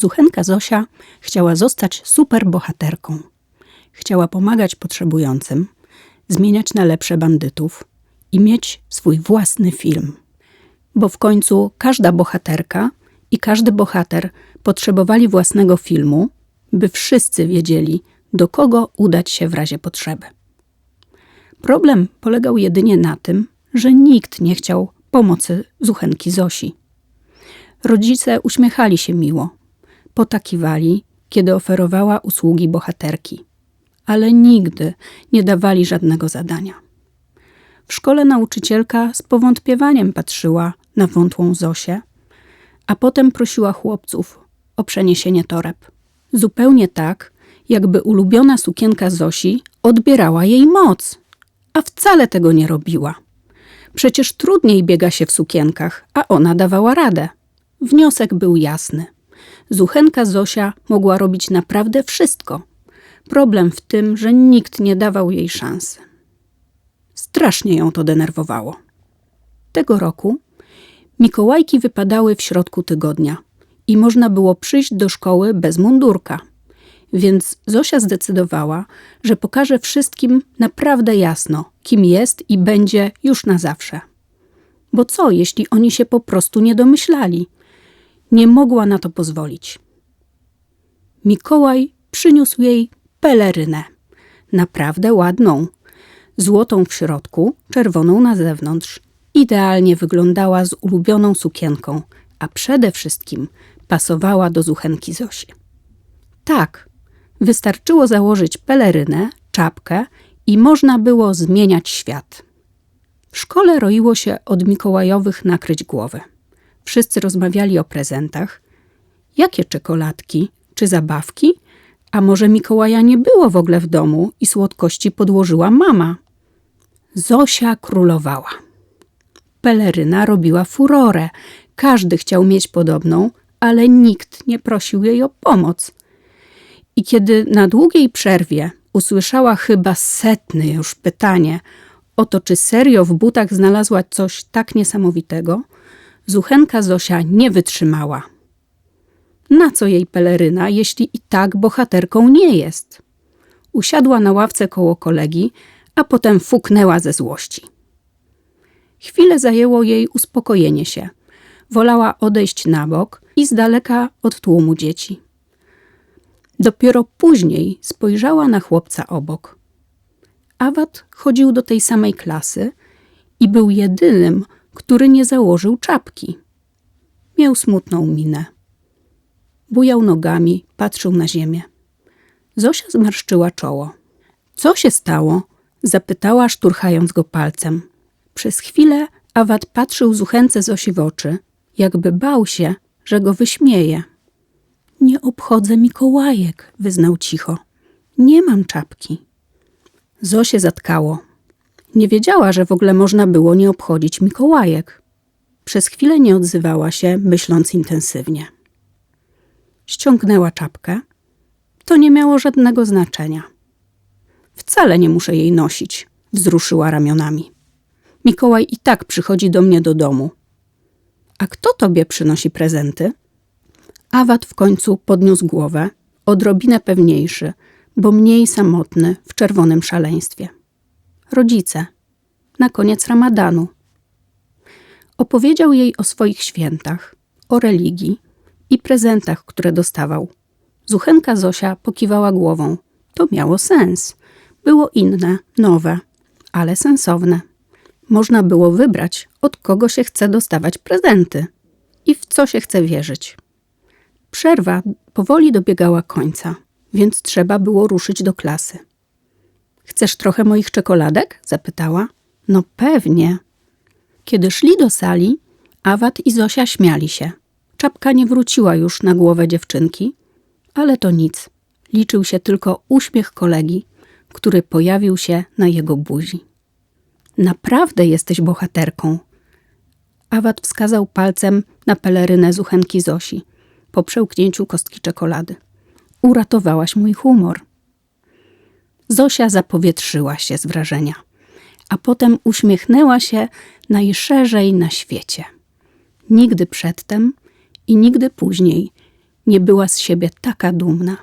Zuchenka Zosia chciała zostać superbohaterką. Chciała pomagać potrzebującym, zmieniać na lepsze bandytów i mieć swój własny film. Bo w końcu każda bohaterka i każdy bohater potrzebowali własnego filmu, by wszyscy wiedzieli, do kogo udać się w razie potrzeby. Problem polegał jedynie na tym, że nikt nie chciał pomocy Zuchenki Zosi. Rodzice uśmiechali się miło, potakiwali, kiedy oferowała usługi bohaterki, ale nigdy nie dawali żadnego zadania. W szkole nauczycielka z powątpiewaniem patrzyła na wątłą Zosię, a potem prosiła chłopców o przeniesienie toreb. Zupełnie tak, jakby ulubiona sukienka Zosi odbierała jej moc, a wcale tego nie robiła. Przecież trudniej biega się w sukienkach, a ona dawała radę. Wniosek był jasny. Zuchenka Zosia mogła robić naprawdę wszystko. Problem w tym, że nikt nie dawał jej szansy. Strasznie ją to denerwowało. Tego roku Mikołajki wypadały w środku tygodnia i można było przyjść do szkoły bez mundurka. Więc Zosia zdecydowała, że pokaże wszystkim naprawdę jasno, kim jest i będzie już na zawsze. Bo co, jeśli oni się po prostu nie domyślali? Nie mogła na to pozwolić. Mikołaj przyniósł jej pelerynę. Naprawdę ładną. Złotą w środku, czerwoną na zewnątrz. Idealnie wyglądała z ulubioną sukienką, a przede wszystkim pasowała do zuchenki Zosi. Tak, wystarczyło założyć pelerynę, czapkę i można było zmieniać świat. W szkole roiło się od mikołajowych nakryć głowy. Wszyscy rozmawiali o prezentach. Jakie czekoladki czy zabawki? A może Mikołaja nie było w ogóle w domu i słodkości podłożyła mama? Zosia królowała. Peleryna robiła furorę. Każdy chciał mieć podobną, ale nikt nie prosił jej o pomoc. I kiedy na długiej przerwie usłyszała chyba setne już pytanie o to, czy serio w butach znalazła coś tak niesamowitego, Zuchenka Zosia nie wytrzymała. Na co jej peleryna, jeśli i tak bohaterką nie jest? Usiadła na ławce koło kolegi, a potem fuknęła ze złości. Chwilę zajęło jej uspokojenie się. Wolała odejść na bok i z daleka od tłumu dzieci. Dopiero później spojrzała na chłopca obok. Awat chodził do tej samej klasy i był jedynym, który nie założył czapki. Miał smutną minę. Bujał nogami, patrzył na ziemię. Zosia zmarszczyła czoło. Co się stało? Zapytała, szturchając go palcem. Przez chwilę Awat patrzył zuchęce Zosi w oczy, jakby bał się, że go wyśmieje. Nie obchodzę Mikołajek, wyznał cicho. Nie mam czapki. Zosie zatkało. Nie wiedziała, że w ogóle można było nie obchodzić Mikołajek. Przez chwilę nie odzywała się, myśląc intensywnie. Ściągnęła czapkę. To nie miało żadnego znaczenia. Wcale nie muszę jej nosić, wzruszyła ramionami. Mikołaj i tak przychodzi do mnie do domu. A kto tobie przynosi prezenty? Awat w końcu podniósł głowę, odrobinę pewniejszy, bo mniej samotny w czerwonym szaleństwie. Rodzice, na koniec ramadanu. Opowiedział jej o swoich świętach, o religii i prezentach, które dostawał. Zuchenka Zosia pokiwała głową. To miało sens. Było inne, nowe, ale sensowne. Można było wybrać, od kogo się chce dostawać prezenty i w co się chce wierzyć. Przerwa powoli dobiegała końca, więc trzeba było ruszyć do klasy. Chcesz trochę moich czekoladek? zapytała. No pewnie. Kiedy szli do sali, Awat i Zosia śmiali się. Czapka nie wróciła już na głowę dziewczynki, ale to nic. Liczył się tylko uśmiech kolegi, który pojawił się na jego buzi. Naprawdę jesteś bohaterką. Awat wskazał palcem na pelerynę zuchenki Zosi po przełknięciu kostki czekolady. Uratowałaś mój humor. Zosia zapowietrzyła się z wrażenia, a potem uśmiechnęła się najszerzej na świecie. Nigdy przedtem i nigdy później Nie była z siebie taka dumna.